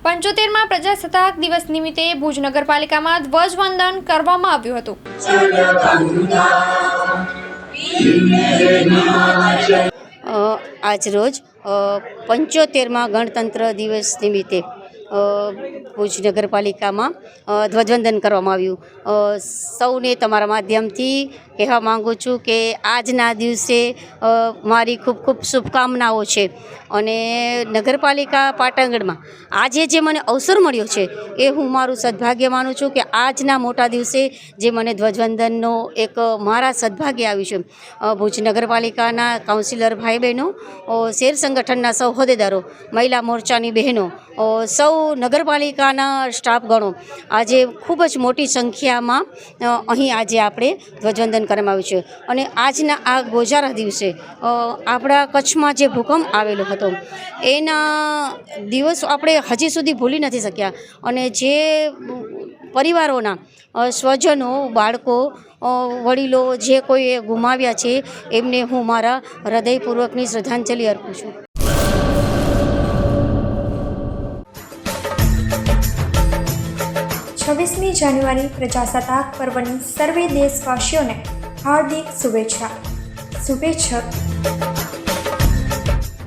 પંચોતેરમાં પ્રજાસત્તાક દિવસ નિમિત્તે ભુજ નગરપાલિકામાં ધ્વજવંદન કરવામાં આવ્યું હતું. આજરોજ પંચોતેરમાં ગણતંત્ર દિવસ નિમિત્તે ભુજ નગરપાલિકામાં ધ્વજવંદન કરવામાં આવ્યું. સૌને તમારા માધ્યમથી કહેવા માગું છું કે આજના દિવસે મારી ખૂબ ખૂબ શુભકામનાઓ છે. અને નગરપાલિકા પાટણગઢમાં આજે જે મને અવસર મળ્યો છે, એ હું મારું સદભાગ્ય માનું છું કે આજના મોટા દિવસે જે મને ધ્વજવંદનનો એક મારા સદભાગ્ય આવ્યું છે. ભુજ નગરપાલિકાના કાઉન્સિલર ભાઈ બહેનો શેર સંગઠનના સૌ હોદ્દેદારો મહિલા મોરચાની બહેનો સૌ નગરપાલિકાના સ્ટાફગણો, આજે ખૂબ જ મોટી સંખ્યામાં અહીં આજે આપણે ધ્વજવંદન કરવામાં આવ્યું છે. અને આજના આ ગોજારા દિવસે આપણા કચ્છમાં જે ભૂકંપ આવેલો હતો, એના દિવસો આપણે હજી સુધી ભૂલી નથી શક્યા. અને જે પરિવારોના સ્વજનો, બાળકો વડીલો જે કોઈએ ગુમાવ્યા છે, એમને હું મારા હૃદયપૂર્વકની શ્રદ્ધાંજલિ અર્પું છું. છવ્વીસમી જાન્યુઆરી પ્રજાસત્તાક પર્વની સર્વે દેશવાસીઓને હાર્દિક શુભેચ્છા. શુભેચ્છક.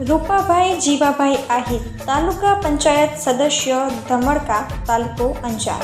રૂપાભાઈ જીવાભાઈ આહિર તાલુકા પંચાયત સદસ્ય ધમડકા તાલુકો અંજાર.